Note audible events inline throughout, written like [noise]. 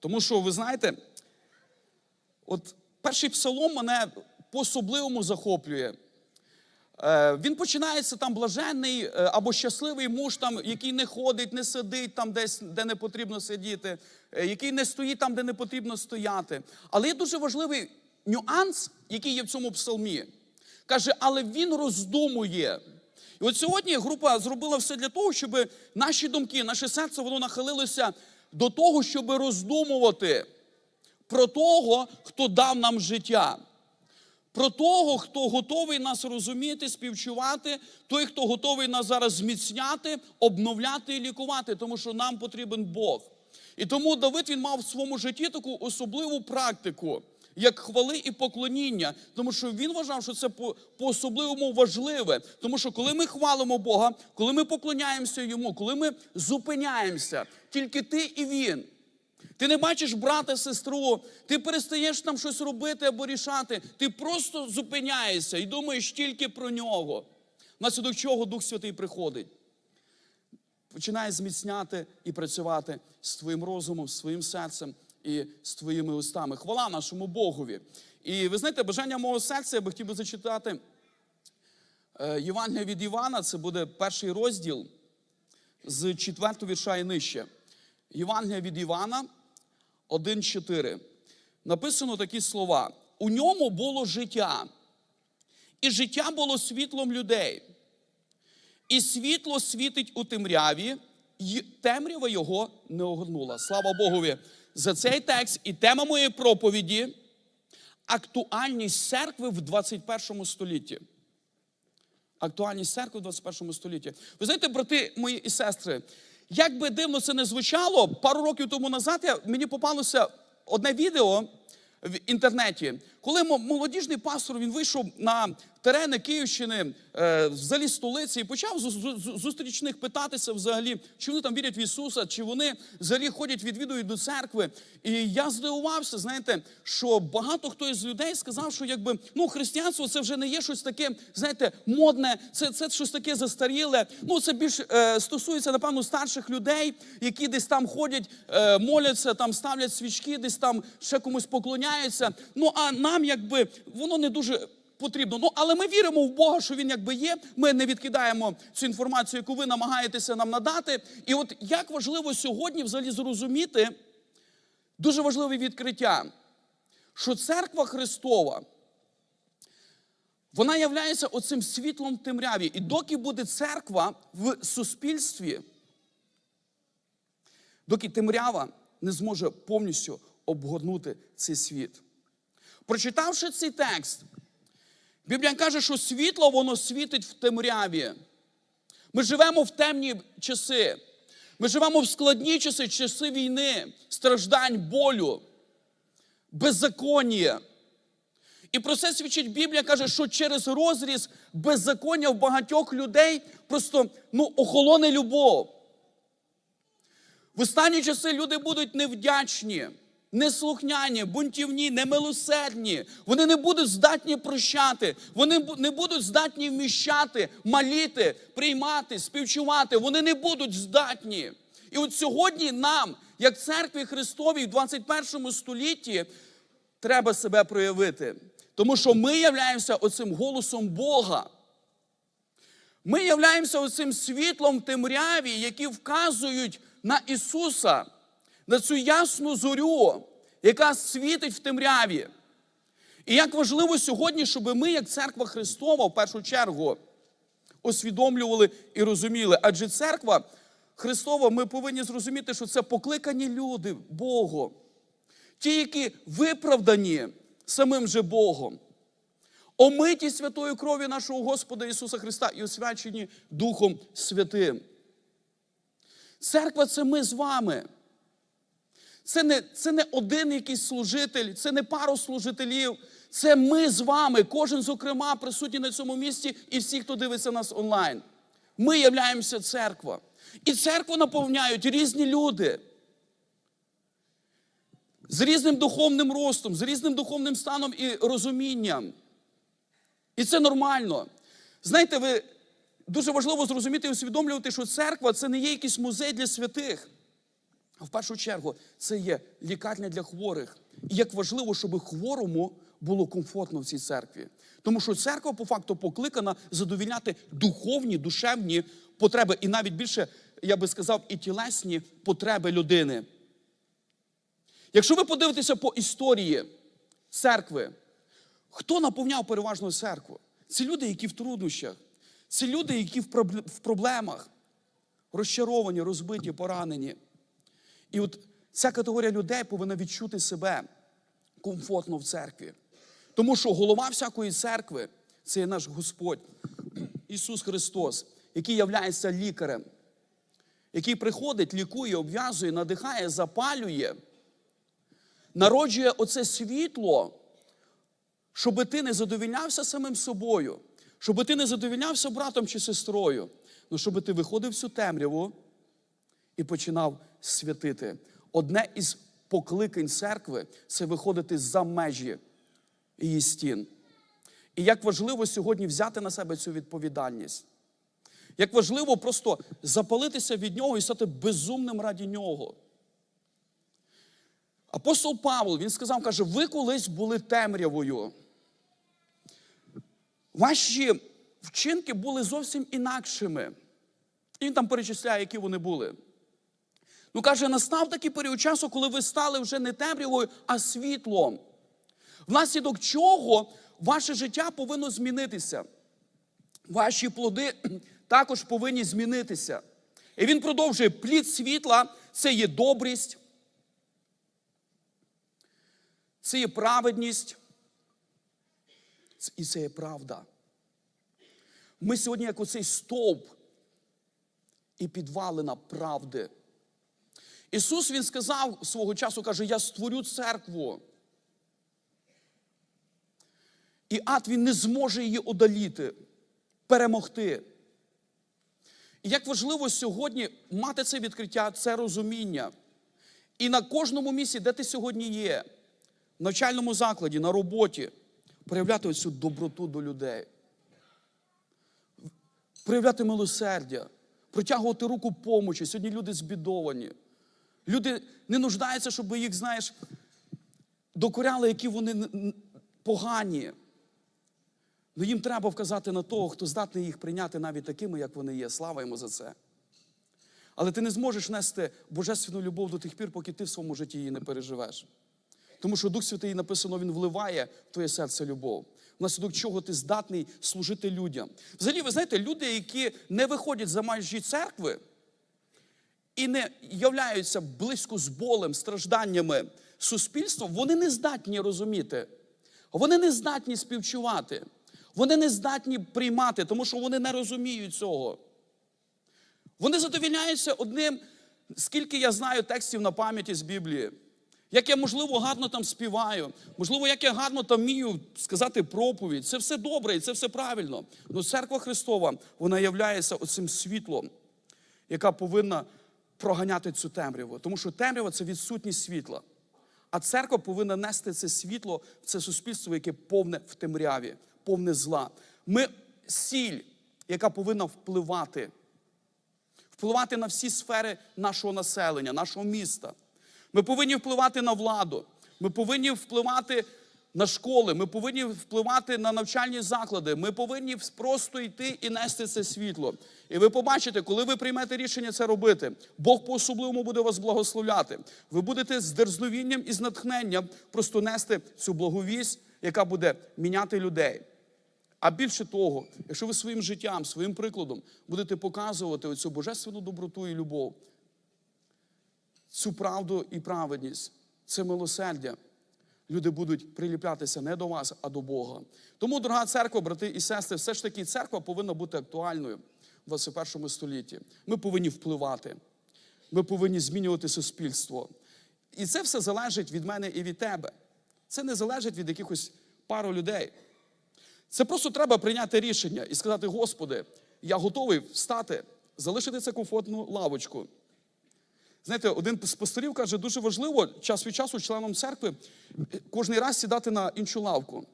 Тому що, ви знаєте, от перший псалом мене по-особливому захоплює. Е, Він починається там блаженний е, або щасливий муж, там, який не ходить, не сидить там десь, де не потрібно сидіти, е, який не стоїть там, де не потрібно стояти. Але є дуже важливий нюанс, який є в цьому псалмі. Каже, але він роздумує. І от сьогодні група зробила все для того, щоб наші думки, наше серце воно нахилилося до того, щоб роздумувати про того, хто дав нам життя. Про того, хто готовий нас розуміти, співчувати, той, хто готовий нас зараз зміцняти, обновляти і лікувати, тому що нам потрібен Бог. І тому Давид він мав в своєму житті таку особливу практику, як хвали і поклоніння, тому що він вважав, що це по- по-особливому важливе. Тому що коли ми хвалимо Бога, коли ми поклоняємося йому, коли ми зупиняємося, тільки ти і він. Ти не бачиш брата, сестру, ти перестаєш там щось робити або рішати. Ти просто зупиняєшся і думаєш тільки про нього. Внаслідок чого Дух Святий приходить. Починає зміцняти і працювати з твоїм розумом, з твоїм серцем і з твоїми устами. Хвала нашому Богові. І ви знаєте, бажання мого серця, я би хотів би зачитати е, Євангелія від Івана, це буде перший розділ з 4 вірша і нижче. Євангелія від Івана 1,4. Написано такі слова: у ньому було життя, і життя було світлом людей. І світло світить у темряві, темрява його не огорнула. Слава Богові за цей текст. І тема моєї проповіді актуальність церкви в 21 столітті. Актуальність церкви в 21 столітті. Ви знаєте, брати мої і сестри, як би дивно це не звучало, пару років тому назад я, мені попалося одне відео в інтернеті, коли молодіжний пастор він вийшов на терени Київщини, е, взагалі столиці, і почав зу- зу- зу- зустрічних питатися взагалі, чи вони там вірять в Ісуса, чи вони взагалі ходять, відвідують до церкви. І я здивувався, знаєте, що багато хто із людей сказав, що якби ну християнство це вже не є щось таке, знаєте, модне, це, це щось таке застаріле. Ну це більш е, стосується, напевно, старших людей, які десь там ходять, е, моляться, там ставлять свічки, десь там ще комусь поклоняються. Ну а нам, якби воно не дуже. Потрібно. Ну, але ми віримо в Бога, що Він якби є. Ми не відкидаємо цю інформацію, яку ви намагаєтеся нам надати. І от як важливо сьогодні взагалі зрозуміти, дуже важливе відкриття, що церква Христова, вона являється оцим світлом в темряві. І доки буде церква в суспільстві, доки темрява не зможе повністю обгорнути цей світ. Прочитавши цей текст, Біблія каже, що світло воно світить в темряві. Ми живемо в темні часи. Ми живемо в складні часи, часи війни, страждань, болю, беззаконня. І про це свідчить Біблія, каже, що через розріз беззаконня в багатьох людей просто ну, охолоне любов. В останні часи люди будуть невдячні, неслухняні, бунтівні, немилосердні. Вони не будуть здатні прощати, вони не будуть здатні вміщати, маліти, приймати, співчувати. Вони не будуть здатні. І от сьогодні нам, як церкві Христовій в 21 столітті, треба себе проявити. Тому що ми являємося оцим голосом Бога. Ми являємося оцим світлом темряві, які вказують на Ісуса, на цю ясну зорю, яка світить в темряві. І як важливо сьогодні, щоб ми, як церква Христова, в першу чергу, усвідомлювали і розуміли. Адже церква Христова, ми повинні зрозуміти, що це покликані люди Богом. Ті, які виправдані самим же Богом, омиті святою кров'ю нашого Господа Ісуса Христа і освячені Духом Святим. Церква це ми з вами. Це не, це не один якийсь служитель, це не пару служителів. Це ми з вами, кожен, зокрема, присутній на цьому місці, і всі, хто дивиться нас онлайн. Ми являємося церква. І церкву наповняють різні люди з різним духовним ростом, з різним духовним станом і розумінням. І це нормально. Знаєте, ви дуже важливо зрозуміти і усвідомлювати, що церква це не є якийсь музей для святих. В першу чергу це є лікарня для хворих. І як важливо, щоб хворому було комфортно в цій церкві. Тому що церква по факту покликана задовільняти духовні, душевні потреби, і навіть більше, я би сказав, і тілесні потреби людини. Якщо ви подивитеся по історії церкви, хто наповняв переважно церкву? Це люди, які в труднощах, це люди, які в проблемах, розчаровані, розбиті, поранені. І от ця категорія людей повинна відчути себе комфортно в церкві. Тому що голова всякої церкви це є наш Господь Ісус Христос, який являється лікарем, який приходить, лікує, обв'язує, надихає, запалює, народжує оце світло, щоб ти не задовільнявся самим собою, щоб ти не задовільнявся братом чи сестрою, але щоб ти виходив в цю темряву і починав святити. Одне із покликань церкви це виходити за межі її стін. І як важливо сьогодні взяти на себе цю відповідальність. Як важливо просто запалитися від нього і стати безумним раді нього. Апостол Павло, він сказав, каже, ви колись були темрявою. Ваші вчинки були зовсім інакшими. І він там перечисляє, які вони були. Ну, каже, настав такий період часу, коли ви стали вже не темрявою, а світлом. Внаслідок чого ваше життя повинно змінитися. Ваші плоди [clears throat] також повинні змінитися. І він продовжує: плід світла це є добрість, це є праведність, і це є правда. Ми сьогодні, як оцей стовп і підвалина правди. Ісус Він сказав свого часу, каже, я створю церкву. І ад він не зможе її одоліти, перемогти. І як важливо сьогодні мати це відкриття, це розуміння. І на кожному місці, де ти сьогодні є, в навчальному закладі, на роботі, проявляти оцю доброту до людей, проявляти милосердя, протягувати руку помочі. Сьогодні люди збідовані. Люди не нуждаються, щоб їх, знаєш, докоряли, які вони погані. Ну їм треба вказати на того, хто здатний їх прийняти навіть такими, як вони є. Слава йому за це. Але ти не зможеш нести божественну любов до тих пір, поки ти в своєму житті її не переживеш. Тому що Дух Святий написано, Він вливає в твоє серце любов. Внаслідок чого ти здатний служити людям. Взагалі, ви знаєте, люди, які не виходять за межі церкви і не являються близько з болем, стражданнями суспільства, вони не здатні розуміти. Вони не здатні співчувати. Вони не здатні приймати, тому що вони не розуміють цього. Вони задовільняються одним, скільки я знаю текстів на пам'яті з Біблії. Як я, можливо, гарно там співаю, можливо, як я гарно там вмію сказати проповідь. Це все добре і це все правильно. Але церква Христова, вона являється оцим світлом, яка повинна проганяти цю темряву. Тому що темрява це відсутність світла. А церква повинна нести це світло в це суспільство, яке повне в темряві, повне зла. Ми сіль, яка повинна впливати, впливати на всі сфери нашого населення, нашого міста. Ми повинні впливати на владу. Ми повинні впливати на школи. Ми повинні впливати на навчальні заклади. Ми повинні просто йти і нести це світло. І ви побачите, коли ви приймете рішення це робити, Бог по-особливому буде вас благословляти. Ви будете з дерзновінням і з натхненням просто нести цю благовість, яка буде міняти людей. А більше того, якщо ви своїм життям, своїм прикладом будете показувати оцю божественну доброту і любов, цю правду і праведність, це милосердя, люди будуть приліплятися не до вас, а до Бога. Тому, дорога церква, брати і сестри, все ж таки церква повинна бути актуальною в 21 столітті. Ми повинні впливати, ми повинні змінювати суспільство. І це все залежить від мене і від тебе. Це не залежить від якихось пару людей. Це просто треба прийняти рішення і сказати: Господи, я готовий встати, залишити це комфортну лавочку. Знаєте, один з пасторів каже, дуже важливо час від часу членам церкви кожен раз сідати на іншу лавку.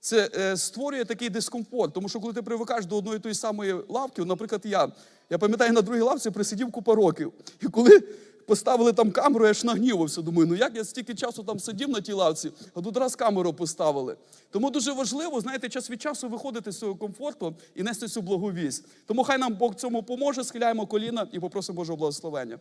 Це е, створює такий дискомфорт, тому що коли ти привикаєш до одної тої самої лавки, наприклад, я, я пам'ятаю, на другій лавці присидів купа років. І коли поставили там камеру, я ж нагнівався. Думаю, ну як я стільки часу там сидів на тій лавці, а тут раз камеру поставили. Тому дуже важливо, знаєте, час від часу виходити з цього комфорту і нести цю благовість. Тому хай нам Бог цьому поможе, схиляємо коліна і попросимо Божого благословення.